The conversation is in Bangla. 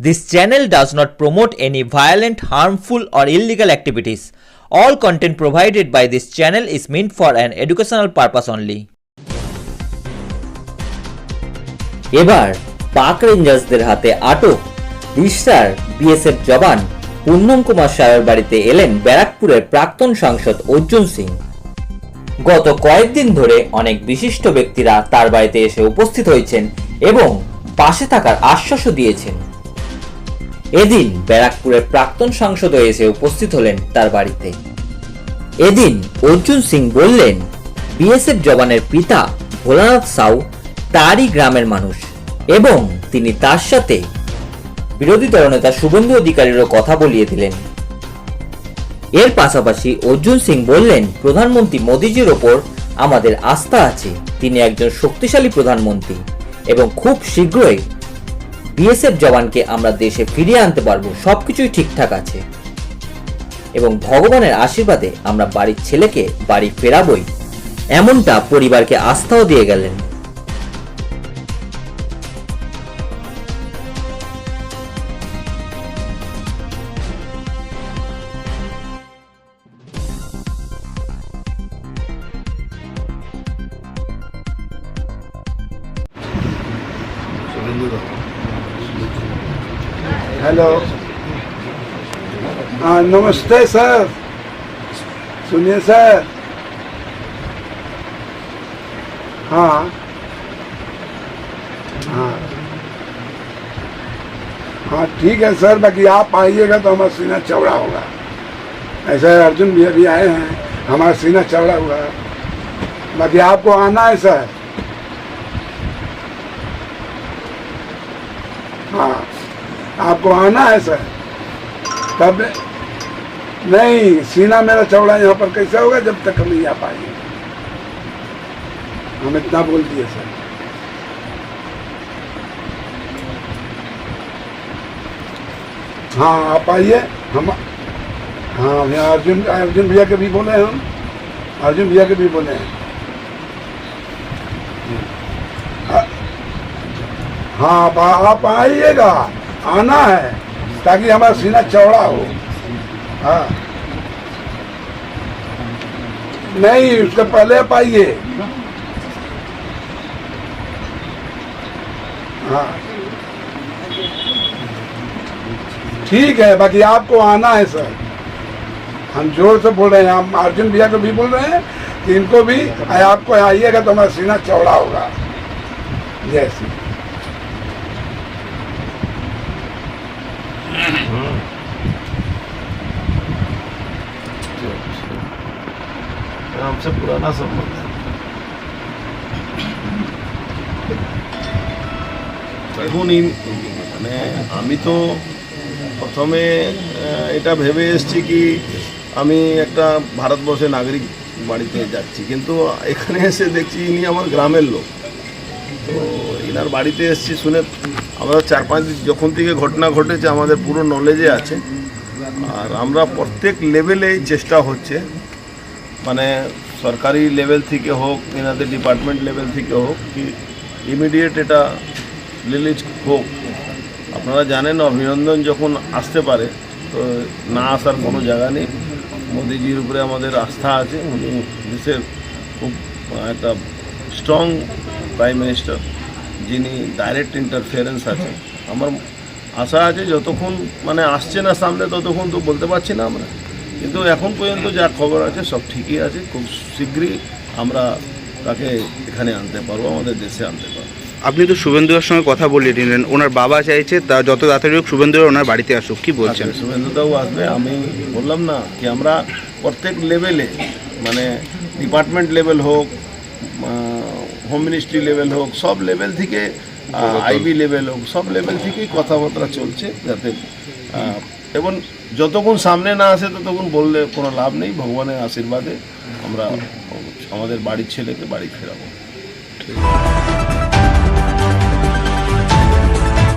This channel does not promote any violent, harmful, or illegal activities. All content provided by this channel is meant for an educational purpose only. এবার পাক রেঞ্জার্সদের হাতে আটক রিষ্টার বিএসএফ জওয়ান পুন্নম কুমার সাহের বাড়িতে এলেন ব্যারাকপুরের প্রাক্তন সাংসদ অর্জুন সিং গত কয়েকদিন ধরে অনেক বিশিষ্ট ব্যক্তিরা তার বাড়িতে এসে উপস্থিত হয়েছেন এবং পাশে থাকার আশ্বাসও দিয়েছেন এদিন ব্যারাকপুরের প্রাক্তন সাংসদও এসে উপস্থিত হলেন তার বাড়িতে। এদিন অর্জুন সিং বললেন, বিএসএফ জওয়ানের পিতা ভোলানাথ সাউ তারই গ্রামের মানুষ এবং তিনি তার সাথে বিরোধী দলনেতা শুভেন্দু অধিকারীরও কথা বলিয়ে দিলেন। এর পাশাপাশি অর্জুন সিং বললেন, প্রধানমন্ত্রী মোদিজির ওপর আমাদের আস্থা আছে। তিনি একজন শক্তিশালী প্রধানমন্ত্রী এবং খুব শীঘ্রই বিএসএফ জওয়ানকে আমরা দেশে ফিরিয়ে আনতে পারব, সবকিছুই ঠিকঠাক আছে। এবং ভগবানের আশীর্বাদে আমরা বাড়ির ছেলেকে বাড়ি ফেরাবই। এমনটা পরিবারকে আস্থাও দিয়ে গেলেন। हेलो हाँ नमस्ते सर सुनिए सर हाँ हाँ हाँ ठीक है सर बाकी आप आइएगा तो हमारा सीना चौड़ा होगा। ऐसा अर्जुन भी अभी आए हैं। हमारा सीना चौड़ा हुआ है बाकी आपको आना है सर हाँ। आपको आना है, सर। तब नहीं, सीना मेरा चौड़ा यहाँ पर कैसे होगा जब तक हम नहीं आ पाएँगे? हम इतना बोल दिए, सर। हाँ आप आइए। हम हाँ यहाँ अर्जुन अर्जुन भैया के भी बोले हम। अर्जुन भैया के भी बोले हैं। हाँ आप, आप आइएगा। आना है ताकि हमारा सीना चौड़ा हो। हाँ। नहीं उसके पहले आप आइए। हाँ। ठीक है बाकी आपको आना है सर। हम ज़ोर से बोल रहे हैं। हम अर्जुन भैया को भी बोल रहे हैं कि इनको भी आपको आइएगा तो हमारा सीना चौड़ा होगा। जैसे हमसे पुराना संबंध है দেখুন ইন- মানে আমি তো প্রথমে আহ, এটা ভেবে এসেছি কি আমি একটা ভারতবর্ষের নাগরিক বাড়িতে যাচ্ছি কিন্তু এখানে এসে দেখছি ইনি আমার গ্রামের লোক তো ইনার বাড়িতে এসেছি শুনে আমরা চার পাঁচ দিন যখন থেকে ঘটনা ঘটেছে, আমাদের পুরো নলেজে আছে। আর আমরা প্রত্যেক লেভেলেই চেষ্টা হচ্ছে। মানে সরকারি লেভেল থেকে হোক, এনাদের ডিপার্টমেন্ট লেভেল থেকে হোক, কি ইমিডিয়েট এটা রিলিজ হোক। আপনারা জানেন, অভিনন্দন যখন আসতে পারে, তো না আসার কোনো জায়গা নেই। মোদিজির উপরে আমাদের আস্থা আছে। উনি দেশের খুব একটা স্ট্রং প্রাইম মিনিস্টার যিনি ডাইরেক্ট ইন্টারফিয়ারেন্স আছে আমার আশা আছে যতক্ষণ মানে আসছে না সামনে ততক্ষণ তো বলতে পারছি না আমরা। কিন্তু এখন পর্যন্ত যা খবর আছে সব ঠিকই আছে। খুব শীঘ্রই আমরা তাকে এখানে আনতে পারব আমাদের দেশে আনতে পারব। আপনি তো শুভেন্দুর সঙ্গে কথা বলিয়ে নিলেন ওনার বাবা চাইছে তা যত তাড়াতাড়ি হোক শুভেন্দু ওনার বাড়িতে আসুক। কি বলছেন? আচ্ছা, শুভেন্দুদাও আসবে। আমি বললাম না কি আমরা প্রত্যেক লেভেলে মানে ডিপার্টমেন্ট লেভেল হোক হোম মিনিস্ট্রি লেভেল হোক সব লেভেল থেকে আইবি লেভেল হোক সব লেভেল থেকেই কথাবার্তা চলছে যাতে এবং যতক্ষণ সামনে না আসে ততক্ষণ বললে কোনো লাভ নেই ভগবানের আশীর্বাদে আমরা আমাদের বাড়ির ছেলেকে বাড়ি ফেরাবো।